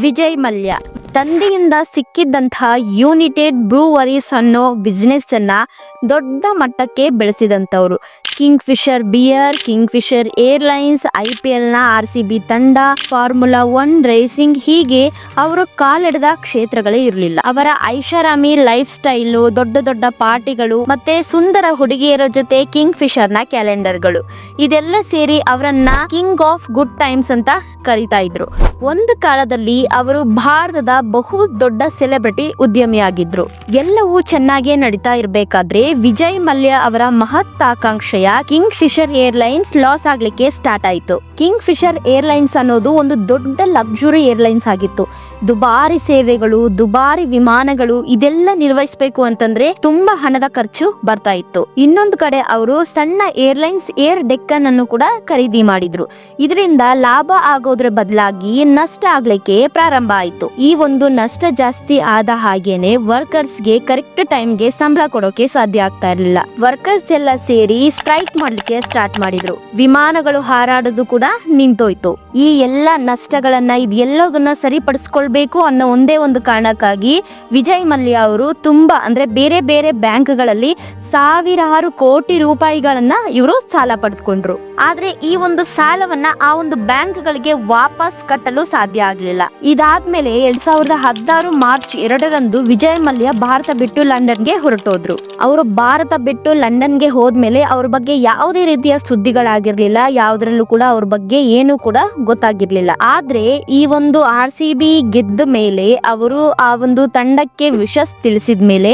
ವಿಜಯ್ ಮಲ್ಯ. ತಂದೆಯಿಂದ ಸಿಕ್ಕಿದ್ದಂತಹ united breweries ಅನ್ನೋ ಬಿಸ್ನೆಸ್ ಅನ್ನ ದೊಡ್ಡ ಮಟ್ಟಕ್ಕೆ ಬೆಳೆಸಿದಂಥವ್ರು. Kingfisher beer Kingfisher airlines, I P ಎಲ್ನ R C B ತಂಡ, ಫಾರ್ಮುಲಾ ಒನ್ ರೇಸಿಂಗ್ ಹೀಗೆ ಅವರು ಕಾಲೆಡೆದ ಕ್ಷೇತ್ರಗಳೇ ಇರಲಿಲ್ಲ. ಅವರ ಐಷಾರಾಮಿ ಲೈಫ್ ಸ್ಟೈಲು ದೊಡ್ಡ ದೊಡ್ಡ ಪಾರ್ಟಿಗಳು ಮತ್ತೆ ಸುಂದರ ಹುಡುಗಿಯರ ಜೊತೆ ಕಿಂಗ್ ಫಿಶರ್ನ ಕ್ಯಾಲೆಂಡರ್ಗಳು. ಇದೆಲ್ಲ ಸೇರಿ ಅವರನ್ನ ಕಿಂಗ್ ಆಫ್ ಗುಡ್ ಟೈಮ್ಸ್ ಅಂತ ಕರೀತಾ ಇದ್ರು. ಒಂದು ಕಾಲದಲ್ಲಿ ಅವರು ಭಾರತದ ಬಹು ದೊಡ್ಡ ಸೆಲೆಬ್ರಿಟಿ ಉದ್ಯಮಿಯಾಗಿದ್ರು. ಎಲ್ಲವೂ ಚೆನ್ನಾಗೇ ನಡೀತಾ ಇರಬೇಕಾದ್ರೆ ವಿಜಯ್ ಮಲ್ಯ ಅವರ ಮಹತ್ತಾಕಾಂಕ್ಷೆಯ ಕಿಂಗ್ ಫಿಶರ್ ಏರ್ಲೈನ್ಸ್ ಲಾಸ್ ಆಗ್ಲಿಕ್ಕೆ ಸ್ಟಾರ್ಟ್ ಆಯಿತು. ಕಿಂಗ್ ಫಿಶರ್ ಏರ್ಲೈನ್ಸ್ ಅನ್ನೋದು ಒಂದು ದೊಡ್ಡ ಲಕ್ಸುರಿ ಏರ್ಲೈನ್ಸ್ ಆಗಿತ್ತು. ದುಬಾರಿ ಸೇವೆಗಳು, ದುಬಾರಿ ವಿಮಾನಗಳು ಇದೆಲ್ಲ ನಿರ್ವಹಿಸಬೇಕು ಅಂತಂದ್ರೆ ತುಂಬಾ ಹಣದ ಖರ್ಚು ಬರ್ತಾ ಇತ್ತು. ಇನ್ನೊಂದು ಕಡೆ ಅವರು ಸಣ್ಣ ಏರ್ಲೈನ್ಸ್, ಏರ್ ಡೆಕ್ಕನ್ ಅನ್ನು ಕೂಡ ಖರೀದಿ ಮಾಡಿದ್ರು. ಇದರಿಂದ ಲಾಭ ಆಗೋದ್ರ ಬದಲಾಗಿ ನಷ್ಟ ಆಗ್ಲಿಕ್ಕೆ ಪ್ರಾರಂಭ ಆಯ್ತು. ಈ ಒಂದು ನಷ್ಟ ಜಾಸ್ತಿ ಆದ ಹಾಗೇನೆ ವರ್ಕರ್ಸ್ಗೆ ಕರೆಕ್ಟ್ ಟೈಮ್ಗೆ ಸಂಬಳ ಕೊಡೋಕೆ ಸಾಧ್ಯ ಆಗ್ತಾ ಇರಲಿಲ್ಲ. ವರ್ಕರ್ಸ್ ಎಲ್ಲ ಸೇರಿ ಸ್ಟ್ರೈಕ್ ಮಾಡ್ಲಿಕ್ಕೆ ಸ್ಟಾರ್ಟ್ ಮಾಡಿದ್ರು. ವಿಮಾನಗಳು ಹಾರಾಡೋದು ಕೂಡ ನಿಂತೋಯ್ತು. ಈ ಎಲ್ಲ ನಷ್ಟಗಳನ್ನ, ಇದೆಲ್ಲದನ್ನ ಸರಿಪಡಿಸ್ಕೊಳ್ಬೇಕು ಅನ್ನೋ ಒಂದೇ ಒಂದು ಕಾರಣಕ್ಕಾಗಿ ವಿಜಯ್ ಮಲ್ಯ ಅವರು ತುಂಬಾ ಅಂದ್ರೆ ಬೇರೆ ಬೇರೆ ಬ್ಯಾಂಕ್ಗಳಲ್ಲಿ ಸಾವಿರಾರು ಕೋಟಿ ರೂಪಾಯಿಗಳನ್ನ ಇವರು ಸಾಲ ಪಡೆದುಕೊಂಡ್ರು. ಆದ್ರೆ ಈ ಒಂದು ಸಾಲವನ್ನ ಆ ಒಂದು ಬ್ಯಾಂಕ್ಗಳಿಗೆ ವಾಪಸ್ ಕಟ್ಟಲು ಸಾಧ್ಯ ಆಗ್ಲಿಲ್ಲ. ಇದಾದ್ಮೇಲೆ ಎರಡ್ ಸಾವಿರದ ಹದಿನಾರು ಮಾರ್ಚ್ ಎರಡರಂದು ವಿಜಯ್ ಮಲ್ಯ ಭಾರತ ಬಿಟ್ಟು ಲಂಡನ್ಗೆ ಹೊರಟೋದ್ರು. ಅವರು ಭಾರತ ಬಿಟ್ಟು ಲಂಡನ್ಗೆ ಹೋದ್ಮೇಲೆ ಅವ್ರ ಬಗ್ಗೆ ಯಾವುದೇ ರೀತಿಯ ಸುದ್ದಿಗಳಾಗಿರ್ಲಿಲ್ಲ, ಯಾವ್ದ್ರಲ್ಲೂ ಕೂಡ ಅವ್ರ ಬಗ್ಗೆ ಏನು ಕೂಡ ಗೊತ್ತಾಗಿರ್ಲಿಲ್ಲ. ಆದ್ರೆ ಈ ಒಂದು ಆರ್ ಸಿ ಬಿ ಗೆದ್ದ ಮೇಲೆ ಅವರು ಆ ಒಂದು ತಂಡಕ್ಕೆ ವಿಷಸ್ ತಿಳಿಸಿದ ಮೇಲೆ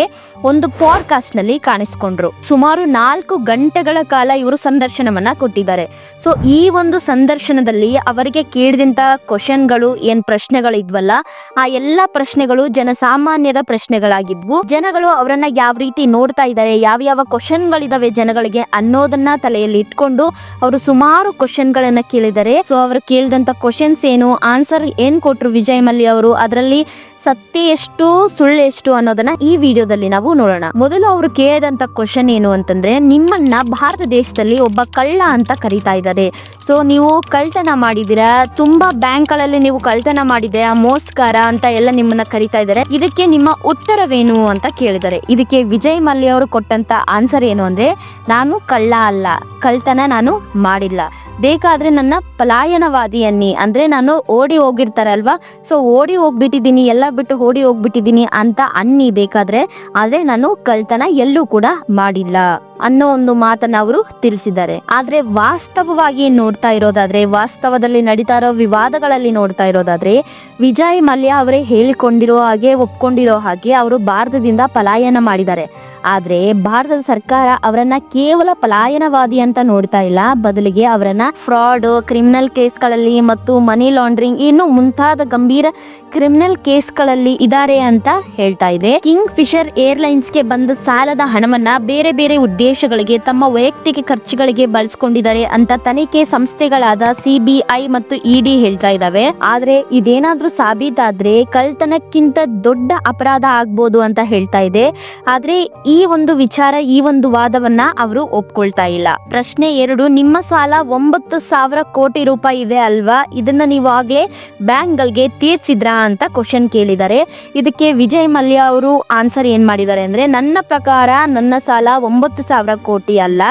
ಒಂದು ಪಾಡ್ಕಾಸ್ಟ್ನಲ್ಲಿ ಕಾಣಿಸ್ಕೊಂಡ್ರು. ಸುಮಾರು ನಾಲ್ಕು ಗಂಟೆಗಳ ಕಾಲ ಇವರು ಸಂದರ್ಶನವನ್ನ ಕೊಟ್ಟಿದ್ದಾರೆ. ಸೊ ಈ ಒಂದು ಸಂದರ್ಶನದಲ್ಲಿ ಅವರಿಗೆ ಕೇಳಿದಂತ ಕ್ವಶನ್ಗಳು ಏನ್ ಪ್ರಶ್ನೆಗಳಿದ್ವಲ್ಲ, ಆ ಎಲ್ಲಾ ಪ್ರಶ್ನೆಗಳು ಜನಸಾಮಾನ್ಯದ ಪ್ರಶ್ನೆಗಳಾಗಿದ್ವು. ಜನಗಳು ಅವರನ್ನ ಯಾವ ರೀತಿ ನೋಡ್ತಾ ಇದ್ದಾರೆ, ಯಾವ ಯಾವ ಕ್ವಶನ್ಗಳಿದಾವೆ ಜನಗಳಿಗೆ ಅನ್ನೋದನ್ನ ತಲೆಯಲ್ಲಿ ಇಟ್ಕೊಂಡು ಅವರು ಸುಮಾರು ಕ್ವಶನ್ಗಳನ್ನ ಕೇಳಿದ್ದಾರೆ. ಸೊ ಅವರು ಕೇಳಿದಂತ ಕ್ವಶನ್ಸ್ ಏನು ಆನ್ಸರ್ ಏನ್ ಕೊಟ್ರು ವಿಜಯ್ ಮಲ್ಯ ಅವರು, ಅದರಲ್ಲಿ ಸತ್ಯ ಎಷ್ಟು, ಸುಳ್ಳು ಎಷ್ಟು ಅನ್ನೋದನ್ನ ಈ ವಿಡಿಯೋದಲ್ಲಿ ನಾವು ನೋಡೋಣ. ಮೊದಲು ಅವರು ಕೇಳಿದಂತ ಕ್ವಶನ್ ಏನು ಅಂತಂದ್ರೆ, ನಿಮ್ಮನ್ನ ಭಾರತ ದೇಶದಲ್ಲಿ ಒಬ್ಬ ಕಳ್ಳ ಅಂತ ಕರೀತಾ ಇದ್ದಾರೆ. ಸೊ ನೀವು ಕಳ್ತನ ಮಾಡಿದಿರಾ ತುಂಬಾ ಬ್ಯಾಂಕ್ಗಳಲ್ಲಿ ನೀವು ಕಳ್ತನ ಮಾಡಿದೆ ಮೋಸ್ಕಾರ ಅಂತ ಎಲ್ಲ ನಿಮ್ಮನ್ನ ಕರಿತಾ ಇದ್ದಾರೆ. ಇದಕ್ಕೆ ನಿಮ್ಮ ಉತ್ತರವೇನು ಅಂತ ಕೇಳಿದ್ದಾರೆ. ಇದಕ್ಕೆ ವಿಜಯ್ ಮಲ್ಯ ಅವರು ಕೊಟ್ಟಂತ ಆನ್ಸರ್ ಏನು ಅಂದ್ರೆ, ನಾನು ಕಳ್ಳ ಅಲ್ಲ, ಕಳ್ತನ ನಾನು ಮಾಡಿಲ್ಲ. ಬೇಕಾದ್ರೆ ನನ್ನ ಪಲಾಯನವಾದಿ ಅನ್ನಿ. ಅಂದ್ರೆ ನಾನು ಓಡಿ ಹೋಗಿರ್ತಾರಲ್ವಾ? ಸೊ ಓಡಿ ಹೋಗ್ಬಿಟ್ಟಿದ್ದೀನಿ, ಎಲ್ಲ ಬಿಟ್ಟು ಓಡಿ ಹೋಗ್ಬಿಟ್ಟಿದ್ದೀನಿ ಅಂತ ಅನ್ನಿ ಬೇಕಾದ್ರೆ, ಆದ್ರೆ ನಾನು ಕಳ್ತನ ಎಲ್ಲೂ ಕೂಡ ಮಾಡಿಲ್ಲ ಅನ್ನೋ ಒಂದು ಮಾತನ್ನ ಅವರು ತಿಳಿಸಿದ್ದಾರೆ. ಆದ್ರೆ ವಾಸ್ತವವಾಗಿ ನೋಡ್ತಾ ಇರೋದಾದ್ರೆ, ವಾಸ್ತವದಲ್ಲಿ ನಡೀತಾ ಇರೋ ವಿವಾದಗಳಲ್ಲಿ ನೋಡ್ತಾ ಇರೋದಾದ್ರೆ, ವಿಜಯ್ ಮಲ್ಯ ಅವರೇ ಹೇಳಿಕೊಂಡಿರೋ ಹಾಗೆ, ಒಪ್ಕೊಂಡಿರೋ ಹಾಗೆ ಅವರು ಭಾರತದಿಂದ ಪಲಾಯನ ಮಾಡಿದ್ದಾರೆ. ಆದ್ರೆ ಭಾರತದ ಸರ್ಕಾರ ಅವರನ್ನ ಕೇವಲ ಪಲಾಯನವಾದಿ ಅಂತ ನೋಡ್ತಾ ಇಲ್ಲ. ಬದಲಿಗೆ ಅವರನ್ನ ಫ್ರಾಡ್, ಕ್ರಿಮಿನಲ್ ಕೇಸ್ಗಳಲ್ಲಿ ಮತ್ತು ಮನಿ ಲಾಂಡ್ರಿಂಗ್ ಇನ್ನು ಮುಂತಾದ ಗಂಭೀರ ಕ್ರಿಮಿನಲ್ ಕೇಸ್ಗಳಲ್ಲಿ ಇದ್ದಾರೆ ಅಂತ ಹೇಳ್ತಾ ಇದೆ. ಕಿಂಗ್ ಫಿಶರ್ ಏರ್ಲೈನ್ಸ್ಗೆ ಬಂದ ಸಾಲದ ಹಣವನ್ನ ಬೇರೆ ಬೇರೆ ಉದ್ದೇಶಗಳಿಗೆ, ತಮ್ಮ ವೈಯಕ್ತಿಕ ಖರ್ಚುಗಳಿಗೆ ಬಳಸ್ಕೊಂಡಿದ್ದಾರೆ ಅಂತ ತನಿಖೆ ಸಂಸ್ಥೆಗಳಾದ ಸಿಬಿಐ ಮತ್ತು ಇಡಿ ಹೇಳ್ತಾ ಇದಾವೆ ಆದ್ರೆ ಇದೇನಾದ್ರೂ ಸಾಬೀತಾದ್ರೆ ಕಳ್ತನಕ್ಕಿಂತ ದೊಡ್ಡ ಅಪರಾಧ ಆಗ್ಬೋದು ಅಂತ ಹೇಳ್ತಾ ಇದೆ. ಆದ್ರೆ ಒಂದು ವಿಚಾರ, ಈ ಒಂದು ವಾದವನ್ನ ಅವರು ಒಪ್ಕೊಳ್ತಾ ಇಲ್ಲ. ಪ್ರಶ್ನೆ ಎರಡು, ನಿಮ್ಮ ಸಾಲ ಒಂಬತ್ತು ಸಾವಿರ ಕೋಟಿ ರೂಪಾಯಿ ಇದೆ ಅಲ್ವಾ? ಇದನ್ನ ನೀವು ಆಗ್ಲೇ ಬ್ಯಾಂಕ್ಗಳಿಗೆ ತೀರ್ಸಿದ್ರಾ ಅಂತ ಕ್ವಶನ್ ಕೇಳಿದ್ದಾರೆ ಇದಕ್ಕೆ ವಿಜಯ್ ಮಲ್ಯ ಅವರು ಆನ್ಸರ್ ಏನ್ ಮಾಡಿದ್ದಾರೆ ಅಂದ್ರೆ, ನನ್ನ ಪ್ರಕಾರ ನನ್ನ ಸಾಲ ಒಂಬತ್ತು ಸಾವಿರ ಕೋಟಿ ಅಲ್ಲ.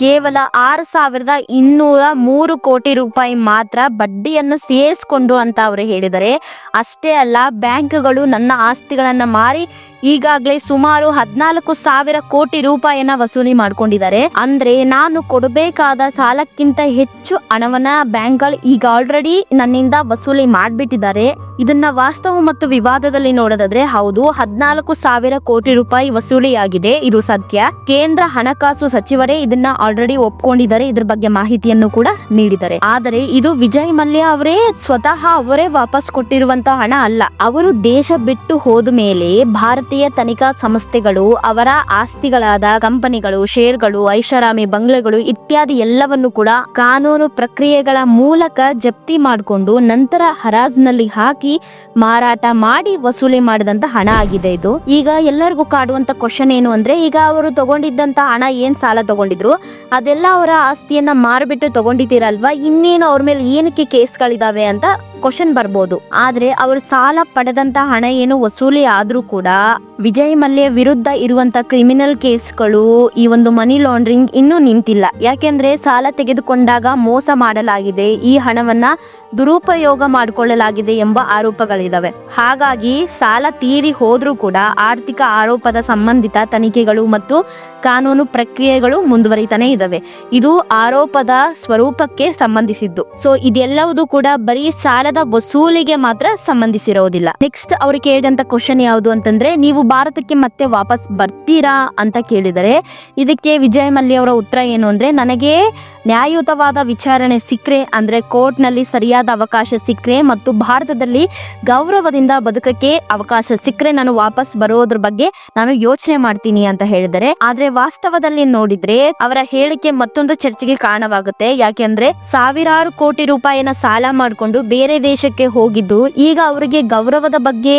ಕೇವಲ ಆರು ಸಾವಿರದ ಇನ್ನೂರ ಮೂರು ಕೋಟಿ ರೂಪಾಯಿ ಮಾತ್ರ ಬಡ್ಡಿಯನ್ನು ಸೇರಿಸ್ಕೊಂಡು ಅಂತ ಅವರು ಹೇಳಿದ್ದಾರೆ ಅಷ್ಟೇ ಅಲ್ಲ, ಬ್ಯಾಂಕ್ಗಳು ನನ್ನ ಆಸ್ತಿಗಳನ್ನ ಮಾರಿ ಈಗಾಗಲೇ ಸುಮಾರು ಹದಿನಾಲ್ಕು ಸಾವಿರ ಕೋಟಿ ರೂಪಾಯಿಯನ್ನ ವಸೂಲಿ ಮಾಡ್ಕೊಂಡಿದ್ದಾರೆ. ಅಂದ್ರೆ ನಾನು ಕೊಡಬೇಕಾದ ಸಾಲಕ್ಕಿಂತ ಹೆಚ್ಚು ಹಣವನ್ನ ಬ್ಯಾಂಕ್ಗಳು ಈಗ ಆಲ್ರೆಡಿ ನನ್ನಿಂದ ವಸೂಲಿ ಮಾಡಿಬಿಟ್ಟಿದ್ದಾರೆ. ಇದನ್ನ ವಾಸ್ತವ ಮತ್ತು ವಿವಾದದಲ್ಲಿ ನೋಡೋದಾದ್ರೆ ಹೌದು, ಹದಿನಾಲ್ಕು ಸಾವಿರ ಕೋಟಿ ರೂಪಾಯಿ ವಸೂಲಿಯಾಗಿದೆ. ಇದು ಸತ್ಯ. ಕೇಂದ್ರ ಹಣಕಾಸು ಸಚಿವರೇ ಇದನ್ನ ಆಲ್ರೆಡಿ ಒಪ್ಕೊಂಡಿದ್ದಾರೆ. ಇದ್ರ ಬಗ್ಗೆ ಮಾಹಿತಿಯನ್ನು ಕೂಡ ನೀಡಿದ್ದಾರೆ. ಆದರೆ ಇದು ವಿಜಯ್ ಮಲ್ಯ ಅವರೇ ಸ್ವತಃ ಅವರೇ ವಾಪಸ್ ಕೊಟ್ಟಿರುವಂತಹ ಹಣ ಅಲ್ಲ. ಅವರು ದೇಶ ಬಿಟ್ಟು ಹೋದ ಮೇಲೆ ಭಾರತೀಯ ತನಿಖಾ ಸಂಸ್ಥೆಗಳು, ಅವರ ಆಸ್ತಿಗಳಾದ ಕಂಪನಿಗಳು ಶೇರ್ಗಳು ಐಷಾರಾಮಿ ಬಂಗ್ಲೆಗಳು ಇತ್ಯಾದಿ ಎಲ್ಲವನ್ನು ಕೂಡ ಕಾನೂನು ಪ್ರಕ್ರಿಯೆಗಳ ಮೂಲಕ ಜಪ್ತಿ ಮಾಡಿಕೊಂಡು ನಂತರ ಹರಾಜ್ನಲ್ಲಿ ಹಾಕಿ ಮಾರಾಟ ಮಾಡಿ ವಸೂಲಿ ಮಾಡಿದಂತ ಹಣ ಆಗಿದೆ ಇದು. ಈಗ ಎಲ್ಲರಿಗೂ ಕಾಡುವಂತ ಕ್ವಶನ್ ಏನು ಅಂದ್ರೆ, ಈಗ ಅವರು ತಗೊಂಡಿದ್ದಂತ ಹಣ ಏನ್ ಸಾಲ ತಗೊಂಡಿದ್ರು? ಅದೆಲ್ಲ ಅವರ ಆಸ್ತಿಯನ್ನ ಮಾರ್ಬಿಟ್ಟು ತಗೊಂಡಿದ್ದೀರಲ್ವಾ? ಇನ್ನೇನು ಅವ್ರ ಮೇಲೆ ಏನಕ್ಕೆ ಕೇಸ್ಗಳಿದಾವೆ ಅಂತ ಕ್ವಶನ್ ಬರ್ಬೋದು. ಆದ್ರೆ ಅವರು ಸಾಲ ಪಡೆದಂತ ಹಣ ಏನು ವಸೂಲಿ ಆದ್ರೂ ಕೂಡ ವಿಜಯ್ ಮಲ್ಯ ವಿರುದ್ಧ ಇರುವಂತ ಕ್ರಿಮಿನಲ್ ಕೇಸ್ಗಳು ಈ ಒಂದು ಮನಿ ಲಾಂಡ್ರಿಂಗ್ ಇನ್ನೂ ನಿಂತಿಲ್ಲ. ಯಾಕೆಂದ್ರೆ ಸಾಲ ತೆಗೆದುಕೊಂಡಾಗ ಮೋಸ ಮಾಡಲಾಗಿದೆ. ಈ ಹಣವನ್ನ ದುರುಪಯೋಗ ಮಾಡಿಕೊಳ್ಳಲಾಗಿದೆ ಎಂಬ ಆರೋಪಗಳಿದಾವೆ. ಹಾಗಾಗಿ ಸಾಲ ತೀರಿ ಹೋದ್ರೂ ಕೂಡ ಆರ್ಥಿಕ ಆರೋಪದ ಸಂಬಂಧಿತ ತನಿಖೆಗಳು ಮತ್ತು ಕಾನೂನು ಪ್ರಕ್ರಿಯೆಗಳು ಮುಂದುವರಿತಾನೆ ಇದ್ದಾವೆ ಇದು ಆರೋಪದ ಸ್ವರೂಪಕ್ಕೆ ಸಂಬಂಧಿಸಿದ್ದು. ಸೊ ಇದೆಲ್ಲವೂ ಕೂಡ ಬರೀ ಸಾಲದ ವಸೂಲಿಗೆ ಮಾತ್ರ ಸಂಬಂಧಿಸಿರೋದಿಲ್ಲ. ನೆಕ್ಸ್ಟ್ ಅವ್ರು ಕೇಳಿದಂತ ಕ್ವಶನ್ ಯಾವುದು ಅಂತಂದ್ರೆ, ನೀವು ಭಾರತಕ್ಕೆ ಮತ್ತೆ ವಾಪಸ್ ಬರ್ತೀರಾ ಅಂತ ಕೇಳಿದರೆ, ಇದಕ್ಕೆ ವಿಜಯ್ ಮಲ್ಯ ಅವರ ಉತ್ತರ ಏನು ಅಂದ್ರೆ, ನನಗೆ ನ್ಯಾಯಯುತವಾದ ವಿಚಾರಣೆ ಸಿಕ್ಕರೆ ಅಂದ್ರೆ ಕೋರ್ಟ್ನಲ್ಲಿ ಸರಿಯಾದ ಅವಕಾಶ ಸಿಕ್ಕರೆ ಮತ್ತು ಭಾರತದಲ್ಲಿ ಗೌರವದಿಂದ ಬದುಕಕ್ಕೆ ಅವಕಾಶ ಸಿಕ್ಕರೆ ನಾನು ವಾಪಸ್ ಬರೋದ್ರ ಬಗ್ಗೆ ನಾನು ಯೋಚನೆ ಮಾಡ್ತೀನಿ ಅಂತ ಹೇಳಿದರೆ. ಆದ್ರೆ ವಾಸ್ತವದಲ್ಲಿ ನೋಡಿದ್ರೆ ಅವರ ಹೇಳಿಕೆ ಮತ್ತೊಂದು ಚರ್ಚೆಗೆ ಕಾರಣವಾಗುತ್ತೆ. ಯಾಕೆಂದ್ರೆ ಸಾವಿರಾರು ಕೋಟಿ ರೂಪಾಯಿನ ಸಾಲ ಮಾಡಿಕೊಂಡು ಬೇರೆ ದೇಶಕ್ಕೆ ಹೋಗಿದ್ದು ಈಗ ಅವರಿಗೆ ಗೌರವದ ಬಗ್ಗೆ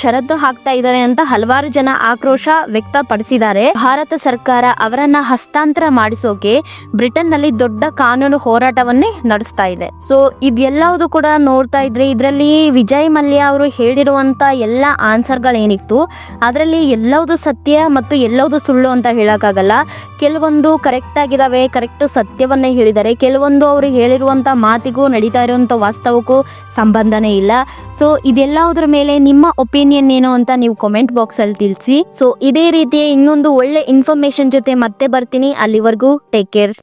ಷರತ್ತು ಹಾಕ್ತಾ ಇದ್ದಾರೆ ಅಂತ ಹಲವಾರು ಜನ ಆಕ್ರೋಶ ವ್ಯಕ್ತಪಡಿಸಿದ್ದಾರೆ. ಭಾರತ ಸರ್ಕಾರ ಅವರನ್ನ ಹಸ್ತಾಂತರ ಮಾಡಿಸೋಕೆ ಬ್ರಿಟನ್ನಲ್ಲಿ ದೊಡ್ಡ ಕಾನೂನು ಹೋರಾಟವನ್ನೇ ನಡೆಸ್ತಾ ಇದೆ. ಸೊ ಇದೆಲ್ಲವುದು ಕೂಡ ನೋಡ್ತಾ ಇದ್ರೆ ಇದರಲ್ಲಿ ವಿಜಯ್ ಮಲ್ಯ ಅವರು ಹೇಳಿರುವಂತ ಎಲ್ಲ ಆನ್ಸರ್ಗಳೇನಿತ್ತು. ಅದರಲ್ಲಿ ಎಲ್ಲವುದು ಸತ್ಯ ಮತ್ತು ಎಲ್ಲವುದು ಸುಳ್ಳು ಅಂತ ಹೇಳಕ್ಕಾಗಲ್ಲ. ಕೆಲವೊಂದು ಕರೆಕ್ಟ್ ಆಗಿದಾವೆ ಕರೆಕ್ಟ್ ಸತ್ಯವನ್ನೇ ಹೇಳಿದ್ದಾರೆ. ಕೆಲವೊಂದು ಅವರು ಹೇಳಿರುವಂತ ಮಾತಿಗೂ ನಡೀತಾ ಇರುವಂತ ವಾಸ್ತವಕ್ಕೂ ಸಂಬಂಧನೇ ಇಲ್ಲ. ಸೊ ಇದೆಲ್ಲವುದ್ರ ಮೇಲೆ ನಿಮ್ಮ ಒಪಿನಿಯನ್ ಏನು ಅಂತ ನೀವು ಕಾಮೆಂಟ್ ಬಾಕ್ಸ್ ಅಲ್ಲಿ ತಿಳಿಸಿ. ಸೊ ಇದೇ ರೀತಿಯ ಇನ್ನೊಂದು ಒಳ್ಳೆ ಇನ್ಫಾರ್ಮೇಶನ್ ಜೊತೆ ಮತ್ತೆ ಬರ್ತೀನಿ. ಅಲ್ಲಿವರೆಗೂ ಟೇಕ್ ಕೇರ್